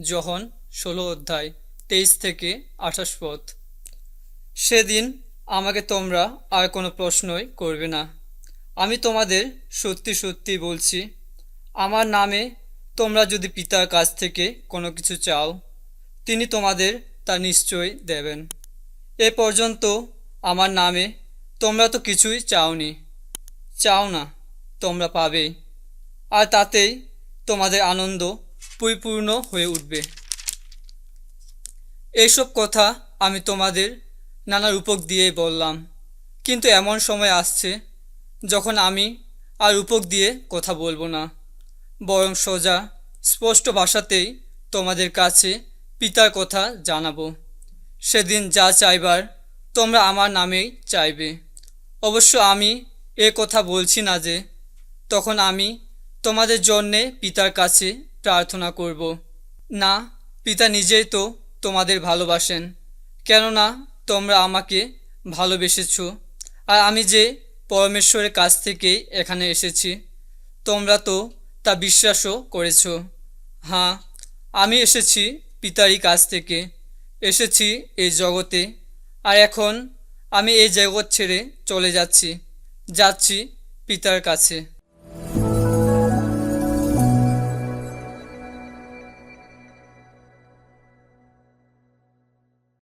যখন ষোলো অধ্যায়, তেইশ থেকে আঠাশ পথ। সেদিন আমাকে তোমরা আর কোনো প্রশ্নই করবে না। আমি তোমাদের সত্যি সত্যি বলছি, আমার নামে তোমরা যদি পিতার কাছ থেকে কোনো কিছু চাও, তিনি তোমাদের তা নিশ্চয় দেবেন। এ পর্যন্ত আমার নামে তোমরা তো কিছুই চাওনি। চাও না, তোমরা পাবেই আর তাতেই তোমাদের আনন্দ পরিপূর্ণ হয়ে উঠবে। এইসব কথা আমি তোমাদের নানা রূপক দিয়ে বললাম। কিন্তু এমন সময় আসছে যখন আমি আর রূপক দিয়ে কথা বলব না। বরং সোজা, স্পষ্ট ভাষাতেই তোমাদের কাছে পিতার কথা জানাব। সেদিন যা চাইবার তোমরা আমার নামেই চাইবে। অবশ্য আমি এ কথা বলছি না যে, তখন আমি তোমাদের জন্যে পিতার কাছে প্রার্থনা করব। না, পিতা নিজেই তো তোমাদের ভালোবাসেন। কেননা, তোমরা আমাকে ভালোবেসেছ। আর আমি যে পরমেশ্বরের কাছ থেকেই এখানে এসেছি, তোমরা তো তা বিশ্বাসও করেছ। হ্যাঁ আমি এসেছি পিতারই কাছ থেকে। এসেছি এই জগতে। আর এখন আমি এই জগৎ ছেড়ে চলে যাচ্ছি যাচ্ছি পিতার কাছে।